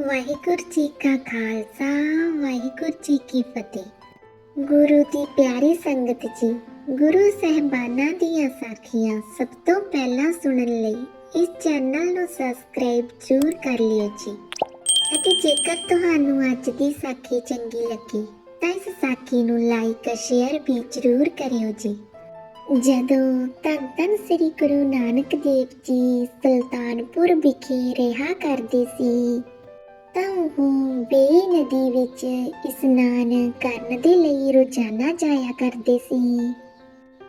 ਵਾਹਿਗੁਰੂ ਜੀ ਕਾ ਖਾਲਸਾ, ਵਾਹਿਗੁਰੂ ਜੀ ਕੀ ਫਤਿਹ। ਗੁਰੂ ਦੀ ਪਿਆਰੀ ਸੰਗਤ ਜੀ, ਗੁਰੂ ਸਹਿਬਾਨਾਂ ਦੀਆਂ ਸਾਖੀਆਂ ਸਭ ਤੋਂ ਪਹਿਲਾਂ ਸੁਣਨ ਲਈ ਇਸ ਚੈਨਲ ਨੂੰ ਸਬਸਕ੍ਰਾਈਬ ਜ਼ਰੂਰ ਕਰ ਲਿਓ ਜੀ। ਅਤੇ ਜੇਕਰ ਤੁਹਾਨੂੰ ਅੱਜ ਦੀ ਸਾਖੀ ਚੰਗੀ ਲੱਗੀ, ਤਾਂ ਇਸ ਸਾਖੀ ਨੂੰ ਲਾਈਕ ਸ਼ੇਅਰ ਵੀ ਜ਼ਰੂਰ ਕਰਿਓ ਜੀ। ਜਦੋਂ ਧੰਨ ਧੰਨ ਸ੍ਰੀ ਗੁਰੂ ਨਾਨਕ ਦੇਵ ਜੀ ਸੁਲਤਾਨਪੁਰ ਵਿਖੇ ਰਿਹਾ ਕਰਦੇ ਸੀ ਤਾਂ ਉਹ ਬੇਈ ਨਦੀ ਵਿੱਚ ਇਸ਼ਨਾਨ ਕਰਨ ਦੇ ਲਈ ਰੋਜ਼ਾਨਾ ਜਾਇਆ ਕਰਦੇ ਸੀ।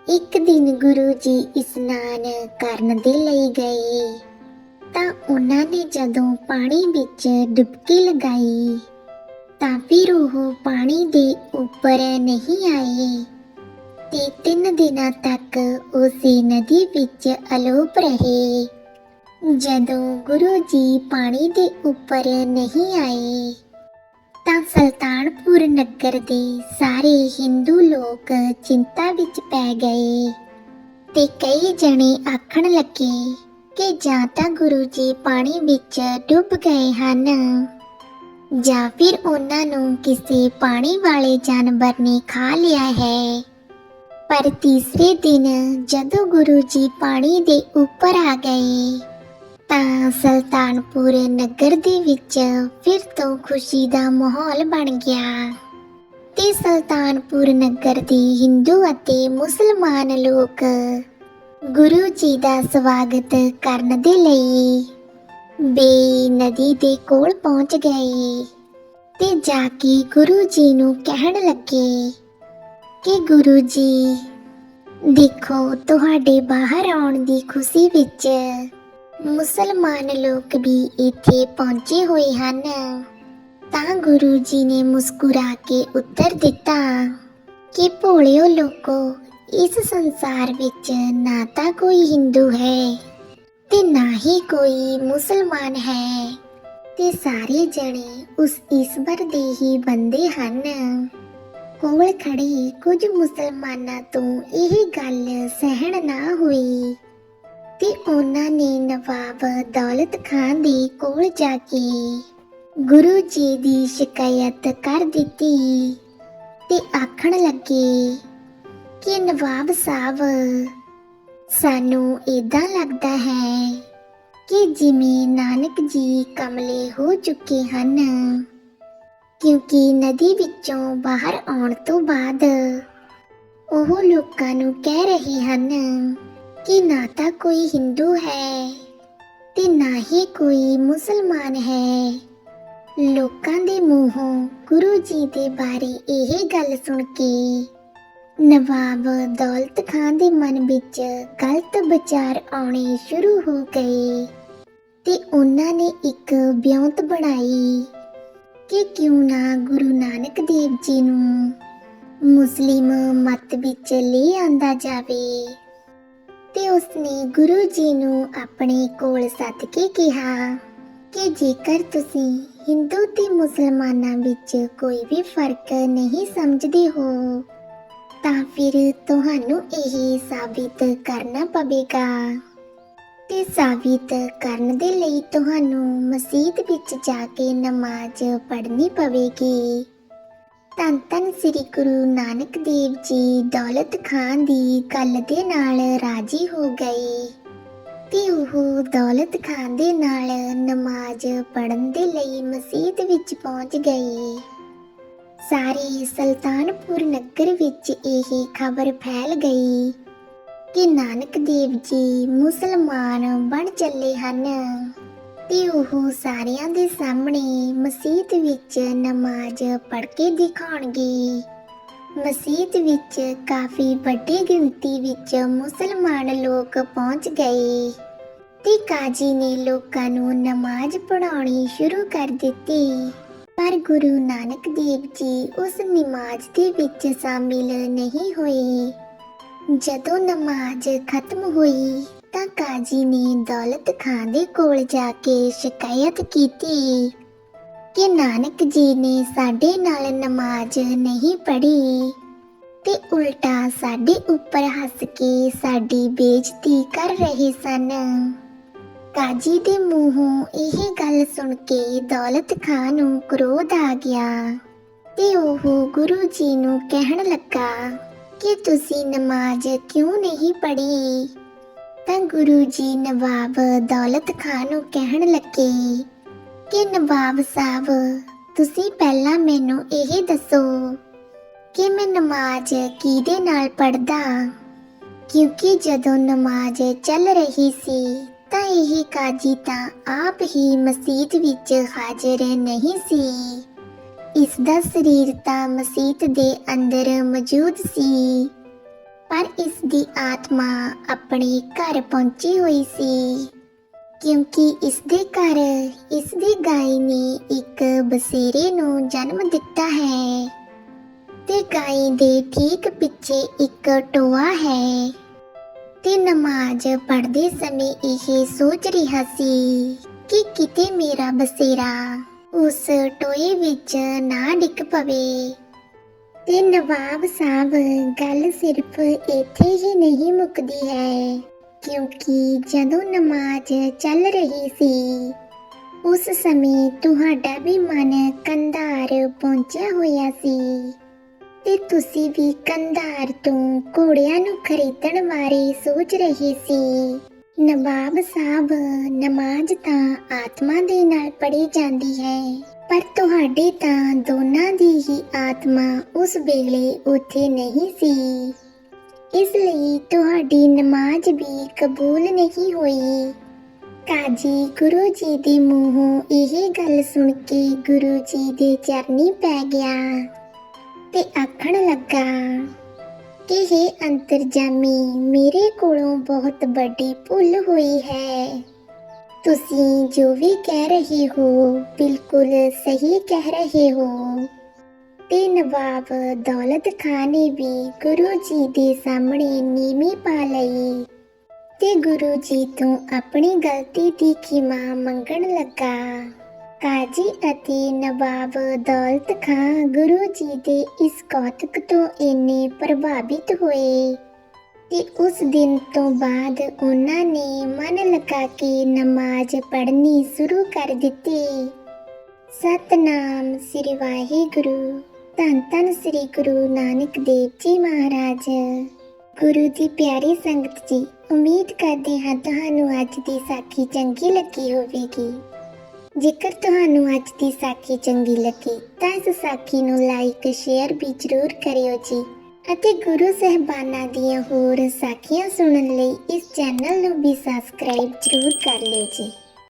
ਇੱਕ ਦਿਨ ਗੁਰੂ ਜੀ ਇਸ਼ਨਾਨ ਕਰਨ ਦੇ ਲਈ ਗਏ। ਤਾਂ ਉਹਨਾਂ ਨੇ ਜਦੋਂ ਪਾਣੀ ਵਿੱਚ ਡੁਬਕੀ ਲਗਾਈ, ਤਾਂ ਫਿਰ ਉਹ ਪਾਣੀ ਦੇ ਉੱਪਰ ਨਹੀਂ ਆਏ। ਤੇ ਤਿੰਨ ਦਿਨਾਂ ਤੱਕ ਉਸੇ ਨਦੀ ਵਿੱਚ ਅਲੋਪ ਰਹੇ। ਜਦੋਂ ਗੁਰੂ ਜੀ ਪਾਣੀ ਦੇ ਉੱਪਰ ਨਹੀਂ ਆਏ, ਤਾਂ ਸੁਲਤਾਨਪੁਰ ਨਗਰ ਦੇ ਸਾਰੇ ਹਿੰਦੂ ਲੋਕ ਚਿੰਤਾ ਵਿੱਚ ਪੈ ਗਏ ਤੇ ਕਈ ਜਣੇ ਆਖਣ ਲੱਗੇ ਕਿ ਜਾਂ ਤਾਂ ਗੁਰੂ ਜੀ ਪਾਣੀ ਵਿੱਚ ਡੁੱਬ ਗਏ ਹਨ, ਜਾਂ ਫਿਰ ਉਹਨਾਂ ਨੂੰ ਕਿਸੇ ਪਾਣੀ ਵਾਲੇ ਜਾਨਵਰ ਨੇ ਖਾ ਲਿਆ ਹੈ। ਪਰ ਤੀਸਰੇ ਦਿਨ ਜਦੋਂ ਗੁਰੂ ਜੀ ਪਾਣੀ ਦੇ ਉੱਪਰ ਆ ਗਏ ਤਾਂ ਸੁਲਤਾਨਪੁਰ ਨਗਰ ਦੇ ਵਿੱਚ ਫਿਰ ਤੋਂ ਖੁਸ਼ੀ ਦਾ ਮਾਹੌਲ ਬਣ ਗਿਆ। ਤੇ ਸੁਲਤਾਨਪੁਰ ਨਗਰ ਦੇ ਹਿੰਦੂ ਅਤੇ ਮੁਸਲਮਾਨ ਲੋਕ ਗੁਰੂ ਜੀ ਦਾ ਸਵਾਗਤ ਕਰਨ ਦੇ ਲਈ ਬੇ ਨਦੀ ਦੇ ਕੋਲ ਪਹੁੰਚ ਗਏ ਤੇ ਜਾ ਕੇ ਗੁਰੂ ਜੀ ਨੂੰ ਕਹਿਣ ਲੱਗੇ ਕਿ ਗੁਰੂ ਜੀ, ਦੇਖੋ ਤੁਹਾਡੇ ਬਾਹਰ ਆਉਣ ਦੀ ਖੁਸ਼ੀ ਵਿੱਚ ਮੁਸਲਮਾਨ ਲੋਕ ਵੀ ਇੱਥੇ ਪਹੁੰਚੇ ਹੋਏ ਹਨ। ਤਾਂ ਗੁਰੂ ਜੀ ਨੇ ਮੁਸਕਰਾ ਕੇ ਉੱਤਰ ਦਿੱਤਾ ਕਿ ਭੋਲਿਓ ਲੋਕੋ, ਇਸ ਸੰਸਾਰ ਵਿੱਚ ਨਾ ਤਾਂ ਕੋਈ ਹਿੰਦੂ ਹੈ ਤੇ ਨਾ ਹੀ ਕੋਈ ਮੁਸਲਮਾਨ ਹੈ ਤੇ ਸਾਰੇ ਜਣੇ ਉਸ ਈਸ਼ਵਰ ਦੇ ਹੀ ਬੰਦੇ ਹਨ। ਕੋਲ ਖੜੇ ਕੁਝ ਮੁਸਲਮਾਨਾਂ ਤੋਂ ਇਹ ਗੱਲ ਸਹਿਣ ਨਾ ਹੋਈ। ਤੇ ਉਹਨਾਂ ਨੇ ਨਵਾਬ ਦੌਲਤ ਖਾਨ ਦੇ ਕੋਲ ਜਾ ਕੇ ਗੁਰੂ ਜੀ ਦੀ ਸ਼ਿਕਾਇਤ ਕਰ ਦਿੱਤੀ ਤੇ ਆਖਣ ਲੱਗੇ ਕਿ ਨਵਾਬ ਸਾਹਿਬ, ਸਾਨੂੰ ਇਦਾਂ ਲੱਗਦਾ ਹੈ ਕਿ ਜਿਵੇਂ ਨਾਨਕ ਜੀ ਕਮਲੇ ਹੋ ਚੁੱਕੇ ਹਨ, ਕਿਉਂਕਿ ਨਦੀ ਵਿੱਚੋਂ ਬਾਹਰ ਆਉਣ ਤੋਂ ਬਾਅਦ ਉਹ ਲੋਕਾਂ ਨੂੰ ਕਹਿ ਰਹੇ ਹਨ ਕਿ ਨਾ ਤਾਂ ਕੋਈ ਹਿੰਦੂ ਹੈ ਤੇ ਨਾ ਹੀ ਕੋਈ ਮੁਸਲਮਾਨ ਹੈ ਲੋਕਾਂ ਦੇ ਮੂੰਹੋਂ ਗੁਰੂ ਜੀ ਦੇ ਬਾਰੇ ਇਹ ਗੱਲ ਸੁਣ ਕੇ ਨਵਾਬ ਦੌਲਤ ਖਾਨ ਦੇ ਮਨ ਵਿੱਚ ਗਲਤ ਵਿਚਾਰ ਆਉਣੇ ਸ਼ੁਰੂ ਹੋ ਗਏ ਤੇ ਉਹਨਾਂ ਨੇ ਇੱਕ ਵਿਉਂਤ ਬਣਾਈ ਕਿ ਕਿਉਂ ਨਾ ਗੁਰੂ ਨਾਨਕ ਦੇਵ ਜੀ ਨੂੰ ਮੁਸਲਿਮ ਮਤ ਵਿੱਚ ਲੈ ਆਂਦਾ ਜਾਵੇ ਤੇ ਉਸਨੇ ਗੁਰੂ ਜੀ ਨੂੰ ਆਪਣੇ ਕੋਲ ਸੱਦ ਕੇ ਕਿਹਾ ਕਿ ਜੇਕਰ ਤੁਸੀਂ ਹਿੰਦੂ ਤੇ ਮੁਸਲਮਾਨਾਂ ਵਿੱਚ ਕੋਈ ਵੀ ਫ਼ਰਕ ਨਹੀਂ ਸਮਝਦੇ ਹੋ, ਤਾਂ ਫਿਰ ਤੁਹਾਨੂੰ ਇਹ ਸਾਬਿਤ ਕਰਨਾ ਪਵੇਗਾ। ਤੇ ਸਾਬਿਤ ਕਰਨ ਦੇ ਲਈ ਤੁਹਾਨੂੰ ਮਸਜਿਦ ਵਿੱਚ ਜਾ ਕੇ ਨਮਾਜ਼ ਪੜ੍ਹਨੀ ਪਵੇਗੀ। ਧੰਨ ਧੰਨ ਸ੍ਰੀ ਗੁਰੂ ਨਾਨਕ ਦੇਵ ਜੀ ਦੌਲਤ ਖਾਨ ਦੀ ਗੱਲ ਦੇ ਨਾਲ ਰਾਜੀ ਹੋ ਗਏ। ਤੇ ਉਹ ਦੌਲਤ ਖਾਨ ਦੇ ਨਾਲ ਨਮਾਜ਼ ਪੜ੍ਹਨ ਦੇ ਲਈ ਮਸਜਿਦ ਵਿੱਚ ਪਹੁੰਚ ਗਏ। ਸਾਰੇ ਸੁਲਤਾਨਪੁਰ ਨਗਰ ਵਿੱਚ ਇਹ ਖਬਰ ਫੈਲ ਗਈ ਕਿ ਨਾਨਕ ਦੇਵ ਜੀ ਮੁਸਲਮਾਨ ਬਣ ਚੱਲੇ ਹਨ। ਤੇ ਉਹ ਸਾਰਿਆਂ ਦੇ ਸਾਹਮਣੇ ਮਸਜਿਦ ਵਿੱਚ ਨਮਾਜ਼ ਪੜ੍ਹ ਕੇ ਦਿਖਾਉਣਗੇ। ਮਸਜਿਦ ਵਿੱਚ ਕਾਫੀ ਵੱਡੀ ਗਿਣਤੀ ਵਿੱਚ ਮੁਸਲਮਾਨ ਲੋਕ ਪਹੁੰਚ ਗਏ ਤੇ ਕਾਜੀ ਨੇ ਲੋਕਾਂ ਨੂੰ ਨਮਾਜ਼ ਪੜ੍ਹਾਉਣੀ ਸ਼ੁਰੂ ਕਰ ਦਿੱਤੀ। ਪਰ ਗੁਰੂ ਨਾਨਕ ਦੇਵ ਜੀ ਉਸ ਨਮਾਜ਼ ਦੇ ਵਿੱਚ ਸ਼ਾਮਿਲ ਨਹੀਂ ਹੋਏ। ਜਦੋਂ ਨਮਾਜ਼ ਖਤਮ ਹੋਈ ਤਾਂ ਕਾਜੀ ਨੇ ਦੌਲਤ ਖਾਨ ਦੇ ਕੋਲ ਜਾ ਕੇ ਸ਼ਿਕਾਇਤ ਕੀਤੀ ਕਿ ਨਾਨਕ ਜੀ ਨੇ ਸਾਡੇ ਨਾਲ ਨਮਾਜ਼ ਨਹੀਂ ਪੜ੍ਹੀ ਤੇ ਉਲਟਾ ਸਾਡੇ ਉੱਪਰ ਹੱਸ ਕੇ ਸਾਡੀ ਬੇਇੱਜ਼ਤੀ ਕਰ ਰਹੇ ਸਨ। ਕਾਜੀ ਦੇ ਮੂੰਹੋਂ ਇਹ ਗੱਲ ਸੁਣ ਕੇ ਦੌਲਤ ਖਾਨ ਨੂੰ ਕ੍ਰੋਧ ਆ ਗਿਆ ਤੇ ਉਹ ਗੁਰੂ ਜੀ ਨੂੰ ਕਹਿਣ ਲੱਗਾ ਕਿ ਤੁਸੀਂ ਨਮਾਜ਼ ਕਿਉਂ ਨਹੀਂ ਪੜ੍ਹੀ? ਤਾਂ ਗੁਰੂ ਜੀ ਨਵਾਬ ਦੌਲਤ ਖਾਨ ਨੂੰ ਕਹਿਣ ਲੱਗੇ ਕਿ ਨਵਾਬ ਸਾਹਿਬ, ਤੁਸੀਂ ਪਹਿਲਾਂ ਮੈਨੂੰ ਇਹ ਦੱਸੋ ਕਿ ਮੈਂ ਨਮਾਜ਼ ਕਿਹਦੇ ਨਾਲ ਪੜਦਾ ਕਿਉਂਕਿ ਜਦੋਂ ਨਮਾਜ਼ ਚੱਲ ਰਹੀ ਸੀ, ਤਾਂ ਇਹ ਕਾਜੀ ਤਾਂ ਆਪ ਹੀ ਮਸਜਿਦ ਵਿੱਚ ਹਾਜ਼ਰ ਨਹੀਂ ਸੀ। ਇਸ ਦਾ ਸਰੀਰ ਤਾਂ ਮਸਜਿਦ ਦੇ ਅੰਦਰ ਮੌਜੂਦ ਸੀ। ਪਰ ਇਸ ਦੀ ਆਤਮਾ ਆਪਣੇ ਘਰ ਪਹੁੰਚੀ ਹੋਈ ਸੀ। ਕਿਉਂਕਿ ਇਸ ਦੇ ਘਰ, ਇਸ ਦੀ ਗਾਇ ਨੇ ਇੱਕ ਬਸੇਰੇ ਨੂੰ ਜਨਮ ਦਿੱਤਾ ਹੈ। ਤੇ ਗਾਈ ਦੇ ਠੀਕ ਪਿੱਛੇ ਇੱਕ ਟੋਆ ਹੈ। ਤੇ ਨਮਾਜ਼ ਪੜ੍ਹਦੇ ਸਮੇਂ ਇਹ ਸੋਚ ਰਿਹਾ ਸੀ ਕਿ ਕਿਤੇ ਮੇਰਾ ਬਸੇਰਾ ਉਸ ਟੋਏ ਵਿੱਚ ਨਾ ਡਿੱਗ ਪਵੇ। ਤੇ ਨਵਾਬ ਸਾਹਿਬ, ਗੱਲ ਸਿਰਫ ਇੱਥੇ ਹੀ ਨਹੀਂ ਮੁੱਕਦੀ ਹੈ, ਕਿਉਂਕਿ ਜਦੋਂ ਨਮਾਜ਼ ਚੱਲ ਰਹੀ ਸੀ, ਉਸ ਸਮੇਂ ਤੁਹਾਡਾ ਵੀ ਮਨ ਕੰਧਾਰ ਪਹੁੰਚਿਆ ਹੋਇਆ ਸੀ। ਤੇ ਤੁਸੀਂ ਵੀ ਕੰਧਾਰ ਤੋਂ ਘੋੜਿਆਂ ਨੂੰ ਖਰੀਦਣ ਬਾਰੇ ਸੋਚ ਰਹੇ ਸੀ। ਨਵਾਬ ਸਾਹਿਬ, ਨਮਾਜ਼ ਤਾਂ ਆਤਮਾ ਦੇ ਨਾਲ ਪੜ੍ਹੀ ਜਾਂਦੀ ਹੈ, ਪਰ ਤੁਹਾਡੇ ਤਾਂ ਦੋਨਾਂ ਦੀ ਹੀ ਆਤਮਾ ਉਸ ਵੇਲੇ ਉੱਥੇ ਨਹੀਂ ਸੀ। ਇਸ ਲਈ ਤੁਹਾਡੀ ਨਮਾਜ਼ ਵੀ ਕਬੂਲ ਨਹੀਂ ਹੋਈ। ਕਾਜੀ ਗੁਰੂ ਜੀ ਦੇ ਮੂੰਹੋਂ ਇਹ ਗੱਲ ਸੁਣ ਕੇ ਗੁਰੂ ਜੀ ਦੇ ਚਰਨੀ ਪੈ ਗਿਆ ਤੇ ਆਖਣ ਲੱਗਾ ਕਿ ਇਹ ਅੰਤਰਜਾਮੀ ਮੇਰੇ ਕੋਲੋਂ ਬਹੁਤ ਵੱਡੀ ਭੁੱਲ ਹੋਈ ਹੈ। ਤੁਸੀਂ ਜੋ ਵੀ ਕਹਿ ਰਹੇ ਹੋ, ਬਿਲਕੁਲ ਸਹੀ ਕਹਿ ਰਹੇ ਹੋ। ਤੇ ਨਵਾਬ ਦੌਲਤ ਖਾਨ ਨੇ ਵੀ ਗੁਰੂ ਜੀ ਦੇ ਸਾਹਮਣੇ ਨੀਵੀਂ ਪਾ ਲਈ ਤੇ ਗੁਰੂ ਜੀ ਤੋਂ ਆਪਣੀ ਗਲਤੀ ਦੀ ਖਿਮਾ ਮੰਗਣ ਲੱਗਾ। ਕਾਜੀ ਅਤੇ ਨਵਾਬ ਦੌਲਤ ਖਾਂ ਗੁਰੂ ਜੀ ਦੇ ਇਸ ਕੌਤਕ ਤੋਂ ਇੰਨੇ ਪ੍ਰਭਾਵਿਤ ਹੋਏ ਤੇ ਉਸ ਦਿਨ ਤੋਂ ਬਾਅਦ ਉਹਨਾਂ ਨੇ ਮਨ ਲਗਾ ਕੇ ਨਮਾਜ਼ ਪੜ੍ਹਨੀ ਸ਼ੁਰੂ ਕਰ ਦਿੱਤੀ। ਸਤਨਾਮ ਸ੍ਰੀ ਵਾਹਿਗੁਰੂ, ਧੰਨ ਧੰਨ ਸ੍ਰੀ ਗੁਰੂ ਨਾਨਕ ਦੇਵ ਜੀ ਮਹਾਰਾਜ। ਗੁਰੂ ਦੀ ਪਿਆਰੀ ਸੰਗਤ ਜੀ, ਉਮੀਦ ਕਰਦੇ ਹਾਂ ਤੁਹਾਨੂੰ ਅੱਜ ਦੀ ਸਾਖੀ ਚੰਗੀ ਲੱਗੀ ਹੋਵੇਗੀ। ਜੇਕਰ ਤੁਹਾਨੂੰ ਅੱਜ ਦੀ ਸਾਖੀ ਚੰਗੀ ਲੱਗੀ, ਤਾਂ ਇਸ ਸਾਖੀ ਨੂੰ ਲਾਈਕ ਸ਼ੇਅਰ ਵੀ ਜ਼ਰੂਰ ਕਰਿਓ ਜੀ। ਅਤੇ ਗੁਰੂ ਸਹਿਬਾਨਾਂ ਦੀਆਂ ਹੋਰ ਸਾਖੀਆਂ ਸੁਣਨ ਲਈ ਇਸ ਚੈਨਲ ਨੂੰ ਵੀ ਸਬਸਕ੍ਰਾਈਬ ਜ਼ਰੂਰ ਕਰ ਲਿਓ ਜੀ।